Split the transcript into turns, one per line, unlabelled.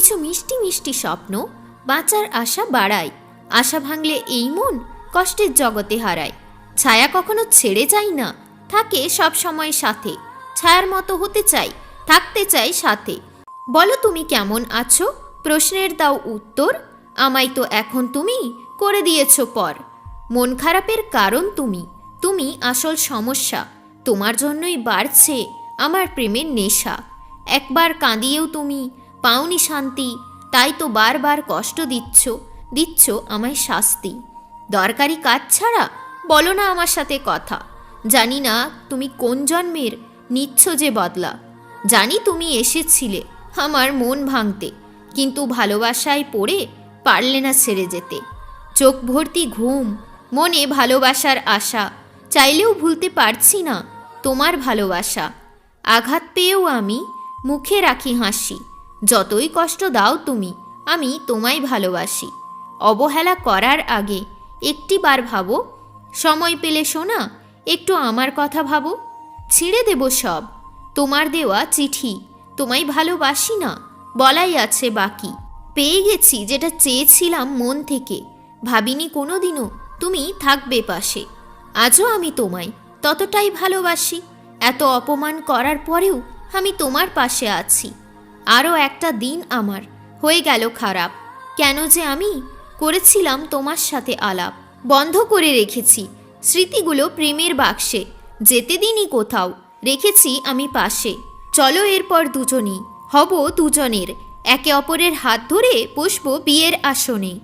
কিছু মিষ্টি মিষ্টি স্বপ্ন বাঁচার আশা বাড়ায়। আশা ভাঙলে এই মন কষ্টের জগতে হারায়। ছায়া কখনো ছেড়ে যায় না, থাকে সব সময় সাথে। ছায়ার মতো হতে চাই, থাকতে চাই সাথে। বলো তুমি কেমন আছো? প্রশ্নের দাও উত্তর। আমায় তো এখন তুমি করে দিয়েছ পর। মন খারাপের কারণ তুমি তুমি আসল সমস্যা। তোমার জন্যই বাড়ছে আমার প্রেমের নেশা। একবার কাঁদিয়েও তুমি পাওনি শান্তি, তাই তো বারবার কষ্ট দিচ্ছ দিচ্ছ আমায় শাস্তি। দরকারি কাজ ছাড়া বলো না আমার সাথে কথা। জানি না তুমি কোন জন্মের, নিচ্ছ যে বদলা। জানি তুমি এসেছিলে আমার মন ভাঙতে, কিন্তু ভালোবাসায় পড়ে পারলে না ছেড়ে যেতে। চোখ ভর্তি ঘুম, মনে ভালোবাসার আশা, চাইলেও ভুলতে পারছি না তোমার ভালোবাসা। আঘাত পেয়েও আমি মুখে রাখি হাসি। যতই কষ্ট দাও তুমি, আমি তোমায় ভালোবাসি। অবহেলা করার আগে একটি বার ভাবো, সময় পেলে শোনা একটু আমার কথা ভাবো। ছিঁড়ে দেব সব, তোমার দেওয়া চিঠি, তোমায় ভালোবাসি না, বলাই আছে বাকি। পেয়ে গেছি যেটা চেয়েছিলাম মন থেকে, ভাবিনি কোনোদিনও তুমি থাকবে পাশে। আজও আমি তোমায় ততটাই ভালোবাসি, এত অপমান করার পরেও আমি তোমার পাশে আছি। আরও একটা দিন আমার। হয়ে গেল খারাপ। কেন যে আমি? করেছিলাম তোমার সাথে আলাপ। বন্ধ করে রেখেছি। স্মৃতিগুলো প্রেমের বাক্সে। যেতে দিনই কোথাও। রেখেছি আমি পাশে। চলো এরপর দুজনই। হব দুজনের। একে অপরের হাত ধরে বসবো বিয়ের আসনে।